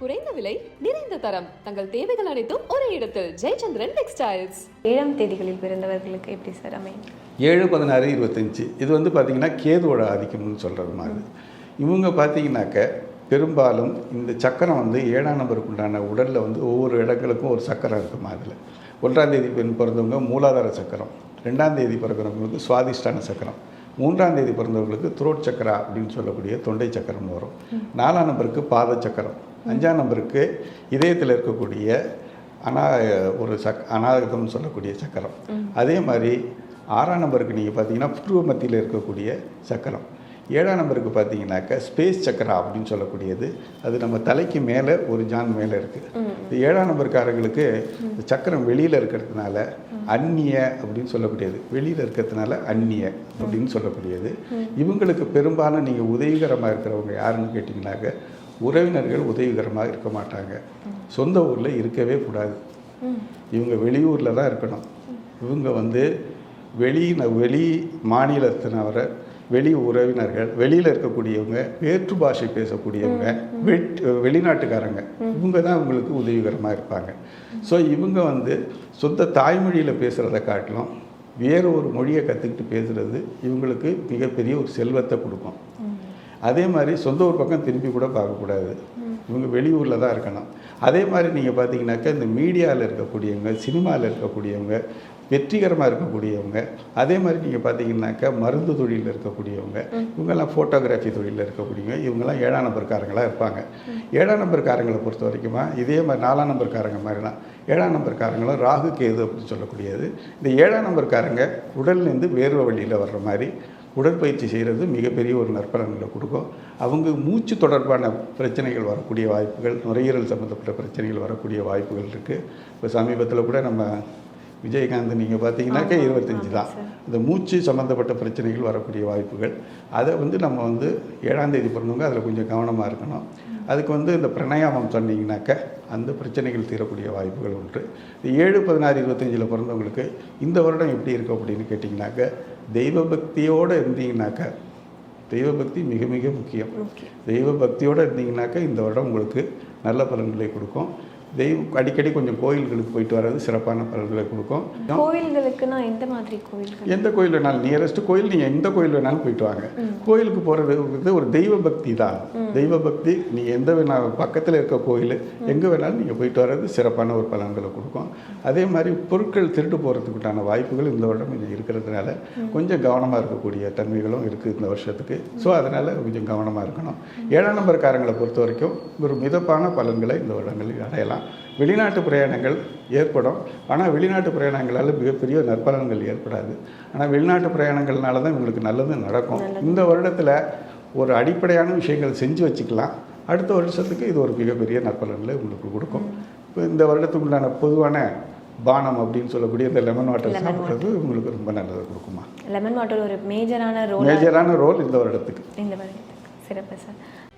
குறைந்த விலை நிறைந்த தரம். தங்கள் தேவைகள் அனைத்தும் ஒரே இடத்தில். ஜெயச்சந்திரன் டெக்ஸ்டைல்ஸ். ஏழாம் தேதிகளில் பிறந்தவர்களுக்கு எப்படி சார் அமையும்? ஏழு பதினாறு இருபத்தஞ்சி. இது வந்து பார்த்திங்கன்னா கேதுவோட ஆதிக்கம்னு சொல்கிறது மாதிரி. இவங்க பார்த்தீங்கன்னாக்க பெரும்பாலும் இந்த சக்கரம் வந்து ஏழாம் நம்பருக்கு உண்டான உடலில் வந்து ஒவ்வொரு இடங்களுக்கும் ஒரு சக்கரம் இருக்குமா அதில். ஒன்றாம் தேதி பெண் பிறந்தவங்க மூலாதார சக்கரம். ரெண்டாம் தேதி பிறக்கிறவங்களுக்கு சுவாதிஷ்டான சக்கரம். மூன்றாம் தேதி பிறந்தவங்களுக்கு த்ரோட் சக்கரா அப்படின்னு சொல்லக்கூடிய தொண்டை சக்கரம்னு வரும். நாலாம் நம்பருக்கு பாத சக்கரம் அஞ்சாம் நம்பருக்கு இதயத்தில் இருக்கக்கூடிய அனா ஒரு சக் அநாகதம்னு சொல்லக்கூடிய சக்கரம். அதே மாதிரி ஆறாம் நம்பருக்கு நீங்கள் பார்த்தீங்கன்னா புருவ மத்தியில் இருக்கக்கூடிய சக்கரம். ஏழாம் நம்பருக்கு பார்த்தீங்கன்னாக்கா ஸ்பேஸ் சக்கரா அப்படின்னு சொல்லக்கூடியது. அது நம்ம தலைக்கு மேலே ஒரு ஜான் மேலே இருக்குது இந்த ஏழாம் நம்பர்காரங்களுக்கு இந்த சக்கரம் வெளியில் இருக்கிறதுனால அந்நிய அப்படின்னு சொல்லக்கூடியது. வெளியில் இருக்கிறதுனால அந்நிய அப்படின்னு சொல்லக்கூடியது. இவங்களுக்கு பெரும்பாலும் நீங்கள் உதவிகரமாக இருக்கிறவங்க யாருன்னு கேட்டிங்கனாக்க உறவினர்கள் உதவிகரமாக இருக்க மாட்டாங்க. சொந்த ஊரில் இருக்கவே கூடாது. இவங்க வெளியூரில் தான் இருக்கணும். இவங்க வந்து வெளி வெளி மாநிலத்தினவரை வெளி உறவினர்கள் வெளியில் இருக்கக்கூடியவங்க வேற்று பாஷை பேசக்கூடியவங்க வெட் வெளிநாட்டுக்காரங்க இவங்க தான் இவங்களுக்கு உதவிகரமாக இருப்பாங்க. ஸோ இவங்க வந்து சொந்த தாய்மொழியில் பேசுகிறத காட்டிலும் வேறு ஒரு மொழியை கற்றுக்கிட்டு பேசுகிறது இவங்களுக்கு மிகப்பெரிய ஒரு செல்வத்தை கொடுக்கும். அதே மாதிரி சொந்த ஊர் பக்கம் திரும்பி கூட பார்க்கக்கூடாது. இவங்க வெளியூரில் தான் இருக்கணும். அதே மாதிரி நீங்கள் பார்த்தீங்கன்னாக்கா இந்த மீடியாவில் இருக்கக்கூடியவங்க சினிமாவில் இருக்கக்கூடியவங்க வெற்றிகரமாக இருக்கக்கூடியவங்க அதே மாதிரி நீங்கள் பார்த்தீங்கன்னாக்கா மருந்து தொழிலில் இருக்கக்கூடியவங்க இவங்கெல்லாம் ஃபோட்டோகிராஃபி தொழிலில் இருக்கக்கூடியவங்க இவங்கெல்லாம் ஏழாம் நம்பர்காரங்களாக இருப்பாங்க. ஏழாம் நம்பர்காரங்களை பொறுத்த வரைக்குமா இதே மாதிரி நாலாம் நம்பர்காரங்க மாதிரி தான் ஏழாம் நம்பர்காரங்களும் ராகு கேது அப்படின்னு சொல்லக்கூடியது. இந்த ஏழாம் நம்பர்காரங்க உடல்லேருந்து வேர்வை வழியில் வர்ற மாதிரி உடற்பயிற்சி செய்கிறது மிகப்பெரிய ஒரு நற்பலன்களை கொடுக்கும். அவங்க மூச்சு தொடர்பான பிரச்சனைகள் வரக்கூடிய வாய்ப்புகள் நுரையீரல் சம்மந்தப்பட்ட பிரச்சனைகள் வரக்கூடிய வாய்ப்புகள் இருக்குது இப்போ சமீபத்தில் கூட நம்ம விஜயகாந்த் நீங்கள் பார்த்தீங்கன்னாக்கா இருபத்தஞ்சி தான். இந்த மூச்சு சம்மந்தப்பட்ட பிரச்சனைகள் வரக்கூடிய வாய்ப்புகள். அதை வந்து நம்ம வந்து ஏழாம் தேதி பிறந்தவங்க அதில் கொஞ்சம் கவனமாக இருக்கணும். அதுக்கு வந்து இந்த பிரணயாமம் சொன்னீங்கன்னாக்கா அந்த பிரச்சனைகள் தீரக்கூடிய வாய்ப்புகள் உண்டு. இந்த ஏழு பதினாறு இருபத்தஞ்சில் பிறந்தவங்களுக்கு இந்த வருடம் எப்படி இருக்கும் அப்படின்னு கேட்டிங்கனாக்கா தெய்வ பக்தியோடு இருந்தீங்கன்னாக்கா தெய்வ பக்தி மிக மிக முக்கியம். தெய்வ பக்தியோடு இருந்தீங்கன்னாக்கா இந்த வருடம் உங்களுக்கு நல்ல பலன்களை கொடுக்கும். தெய்வம் அடிக்கடி கொஞ்சம் கோயில்களுக்கு போயிட்டு வர்றது சிறப்பான பலன்களை கொடுக்கும். கோவில்களுக்குன்னா எந்த மாதிரி கோவில்கள் எந்த கோயில் வேணாலும் நியரஸ்ட் கோயில் நீங்கள் எந்த கோயில் வேணாலும் போயிட்டு வாங்க. கோயிலுக்கு போகிறது ஒரு தெய்வ பக்தி தான். தெய்வ பக்தி நீ எந்த வேணா பக்கத்தில் இருக்க கோயில் எங்கே வேணாலும் நீங்கள் போயிட்டு வர்றது சிறப்பான ஒரு பலன்களை கொடுக்கும். அதே மாதிரி பொருட்கள் திருட்டு போகிறதுக்குண்டான வாய்ப்புகள் இந்த வருடம் கொஞ்சம் இருக்கிறதுனால கொஞ்சம் கவனமாக இருக்கக்கூடிய தன்மைகளும் இருக்குது இந்த வருஷத்துக்கு. ஸோ அதனால் கொஞ்சம் கவனமாக இருக்கணும். ஏழாம் நம்பர்காரங்களை பொறுத்த வரைக்கும் ஒரு மிதப்பான பலன்களை இந்த வருடங்களில் அடையலாம். வெளிநாட்டு பிரயாணங்கள் ஏற்படும். ஆனால் வெளிநாட்டு பிரயாணங்களால் மிகப்பெரிய நற்பலன்கள் ஏற்படாது. ஆனால் வெளிநாட்டு பிரயாணங்கள்னால தான் இவங்களுக்கு நல்லது நடக்கும். இந்த வருடத்தில் ஒரு அடிப்படையான விஷயங்கள் செஞ்சு வச்சுக்கலாம். அடுத்த வருஷத்துக்கு இது ஒரு மிகப்பெரிய நற்பலன்களை உங்களுக்கு கொடுக்கும். இப்போ இந்த வருடத்துக்கு உண்டான பொதுவான பானம் அப்படின்னு சொல்லக்கூடிய இந்த லெமன் வாட்டர் சாப்பிட்றது உங்களுக்கு ரொம்ப நல்லது கொடுக்குமா? லெமன் வாட்டர் ஒரு மேஜரான ரோல் மேஜரான ரோல் இந்த வருடத்துக்கு. இந்த மாதிரி சிறப்பு சார்.